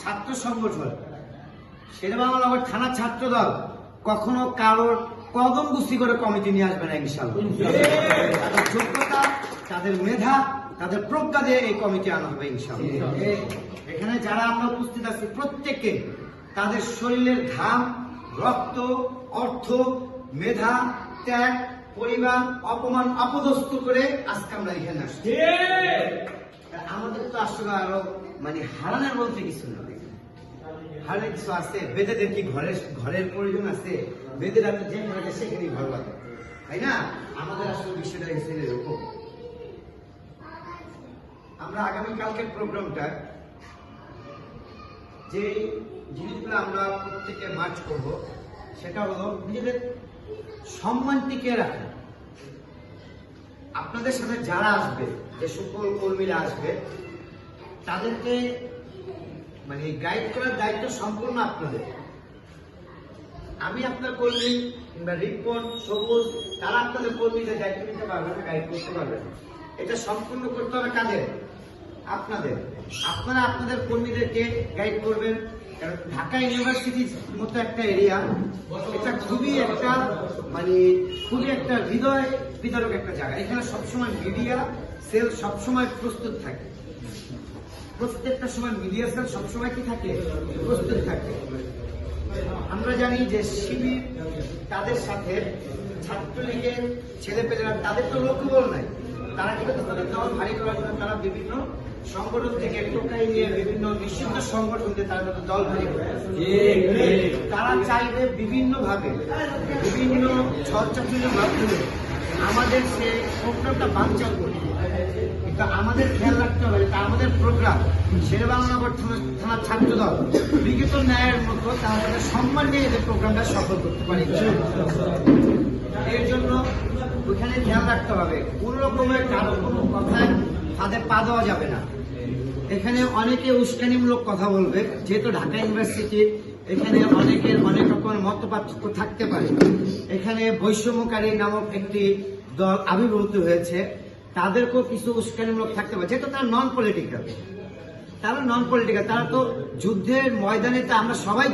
ছাত্র সংগঠন। শেরবাংলা থানা ছাত্র দল কখনো কারোর কদম বুসি করে কমিটি নিয়ে আসবে না ইনশাল্লাহ তাদের যোগ্যতা, তাদের মেধা, তাদের প্রজ্ঞা দিয়ে এই কমিটি আনা হবে ইনশাল্লাহ এখানে যারা আমরা উপস্থিত আছি প্রত্যেককে, তাদের শরীরের ঘাম, রক্ত, অর্থ, মেধা, ত্যাগ, পরিবার, অপমান, অপদস্থ করে আজকে আমরা এখানে আসছি। আমাদের তো আসলে আরও মানে হারানোর বলতে কিছু না হারানোর কিছু আছে বেদেদের কি ঘরের ঘরের প্রয়োজন আছে বেদেরা তো যেখানে আছে সেখানে ভালো লাগে তাই না? আমাদের আসলে বিষয়টা হচ্ছে এরকম। আমরা আগামীকালকের প্রোগ্রামটা, যে জিনিসগুলো আমরা প্রত্যেকে মার্চ করব, সেটা হলো নিজেদের সম্মান টিকিয়ে রাখা। আপনাদের সাথে যারা আসবে, যে সকল কর্মীরা আসবে, তাদেরকে মানে গাইড করার দায়িত্ব সম্পূর্ণ আপনাদের। আমি আপনার কর্মী কিংবা রিপন, সবুজ, তারা আপনাদের কর্মীদের দায়িত্ব নিতে পারবে না গাইড করতে পারবে না। এটা সম্পূর্ণ করতে হবে কাদের? আপনাদের। আপনারা আপনাদের কর্মীদেরকে গাইড করবেন। ঢাকা ইউনিভার্সিটির মতো একটা এরিয়া এটা খুবই একটা মানে খুবই একটা হৃদয় বিদারক একটা জায়গা। এখানে সবসময় মিডিয়া সেল সবসময় প্রস্তুত থাকে। প্রত্যেকটা সময় মিডিয়া সেল সবসময় কি থাকে? প্রস্তুত থাকে। আমরা জানি যে শিবির তাদের সাথে ছাত্রলীগের ছেলে ছেলেপেলেরা, তাদের তো লক্ষ্যবল নাই। তারা কিন্তু তাদের দল ভারী করার জন্য তারা বিভিন্ন সংগঠন থেকে টোকাই নিয়ে বিভিন্ন নিষিদ্ধ সংগঠন দিয়ে তারা তাদের দল হয়ে তারা চাইবে বিভিন্নভাবে বিভিন্ন ছরচাতুরির মাধ্যমে আমাদের সে প্রোগ্রামটা বাঞ্চাল করতে কিন্তু আমাদের খেয়াল রাখতে হবে, এটা আমাদের প্রোগ্রাম। শেরবাংলানগর থানা- থানার ছাত্র দল বিগত ন্যায়ের মতো তারা সম্মান নিয়ে এদের প্রোগ্রামটা সফল করতে পারে। এর জন্য ওখানে খেয়াল রাখতে হবে, কোন রকমের কারও কোনো কথায় তাদের পা দেওয়া যাবে না। এখানে অনেকে উস্কানিমূলক কথা বলবে, যেহেতু ঢাকা ইউনিভার্সিটির এখানে অনেকের অনেক রকমের মত পার্থক্য থাকতে পারে। এখানে বৈষম্যকারী নামক একটি দল আবির্ভূত হয়েছে। তাদেরকেও কিছু উস্কানিমূলক থাকতে পারে। যেহেতু তারা নন পলিটিক্যাল তারা নন পলিটিক্যাল তারা তো যুদ্ধের ময়দানে তো আমরা সবাই